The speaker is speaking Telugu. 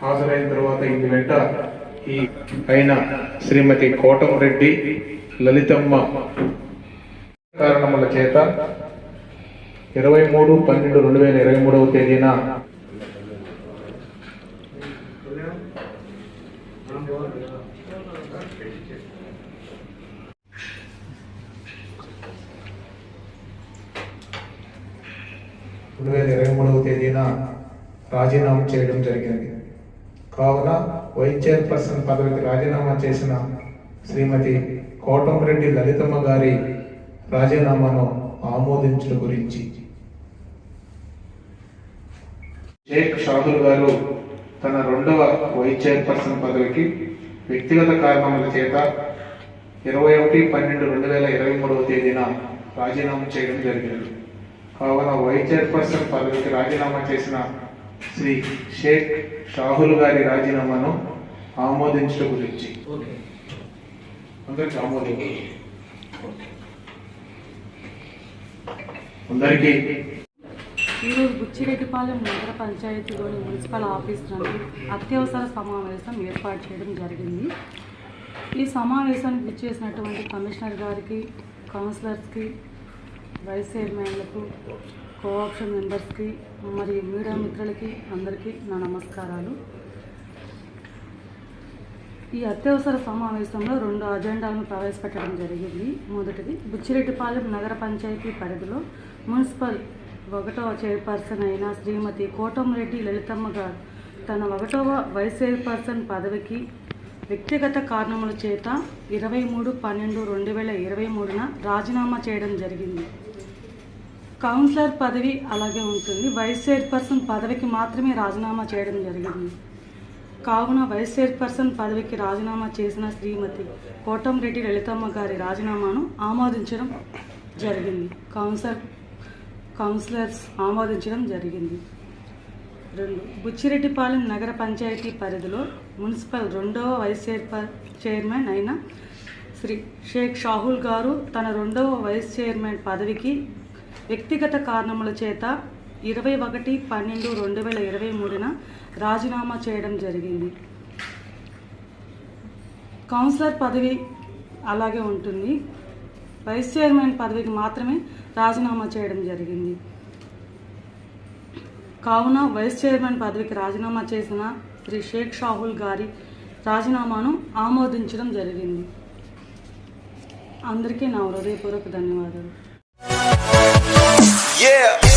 హాజరైన తర్వాత ఇది వెంట ఈ పైన శ్రీమతి కోటం రెడ్డి లలితమ్మ కారణముల చేత ఇరవై మూడు పన్నెండు రెండు వేల ఇరవై మూడవ తేదీన రెండు వేల ఇరవై మూడవ తేదీన రాజీనామా చేయడం జరిగింది. కావున వైస్ చైర్పర్సన్ పదవికి రాజీనామా చేసిన శ్రీమతి కోటంరెడ్డి లలితమ్మ గారి రాజీనామాను ఆమోదించడం గురించి. షేక్ షాహుల్ గారు తన రెండవ వైస్ చైర్పర్సన్ పదవికి వ్యక్తిగత కారణముల చేత ఇరవై ఒకటి పన్నెండు రెండు వేల ఇరవై మూడవ తేదీన రాజీనామా చేయడం జరిగింది. కావున వైస్ చైర్పర్సన్ పదవికి రాజీనామా చేసిన శ్రీ షేక్ షాహుల్ గారి రాజీనామాను ఆమోదించడం గురించి అందరికి ఆమోదం. అందరికీ. ఈరోజు బుచ్చిరెడ్డిపాలెం నగర పంచాయతీలోని మున్సిపల్ ఆఫీస్ నందు అత్యవసర సమావేశం ఏర్పాటు చేయడం జరిగింది. ఈ సమావేశానికి విచ్చేసినటువంటి కమిషనర్ గారికి కౌన్సిలర్స్కి వైస్ చైర్మన్లకు కోఆప్షన్ మెంబర్స్కి మరియు మీడియా మిత్రులకి అందరికీ నా నమస్కారాలు. ఈ అత్యవసర సమావేశంలో రెండు అజెండాలను ప్రవేశపెట్టడం జరిగింది. మొదటిది బుచ్చిరెడ్డిపాలెం నగర పంచాయతీ పరిధిలో మున్సిపల్ ఒకటవ చైర్పర్సన్ అయిన శ్రీమతి కోటంరెడ్డి లలితమ్మ గారు తన ఒకటవ వైస్ చైర్పర్సన్ పదవికి వ్యక్తిగత కారణముల చేత ఇరవై మూడు పన్నెండు రెండు వేల ఇరవై మూడున రాజీనామా చేయడం జరిగింది. కౌన్సిలర్ పదవి అలాగే ఉంటుంది. వైస్ చైర్పర్సన్ పదవికి మాత్రమే రాజీనామా చేయడం జరిగింది. కావున వైస్ చైర్పర్సన్ పదవికి రాజీనామా చేసిన శ్రీమతి కోటంరెడ్డి లలితమ్మ గారి రాజీనామాను ఆమోదించడం జరిగింది. కౌన్సిలర్ కౌన్సిలర్స్ ఆమోదించడం జరిగింది. రెండు బుచ్చిరెడ్డిపాలెం నగర పంచాయతీ పరిధిలో మున్సిపల్ రెండవ వైస్ చైర్పర్ చైర్మన్ అయిన శ్రీ షేక్ షాహుల్ గారు తన రెండవ వైస్ చైర్మన్ పదవికి వ్యక్తిగత కారణముల చేత ఇరవై ఒకటి పన్నెండు రెండు వేల ఇరవై మూడున రాజీనామా చేయడం జరిగింది. కౌన్సిలర్ పదవి అలాగే ఉంటుంది. వైస్ చైర్మన్ పదవికి మాత్రమే రాజీనామా చేయడం జరిగింది. కావున వైస్ చైర్మన్ పదవికి రాజీనామా చేసిన శ్రీ షేక్ షాహుల్ గారి రాజీనామాను ఆమోదించడం జరిగింది. అందరికీ నా హృదయపూర్వక ధన్యవాదాలు. Yeah.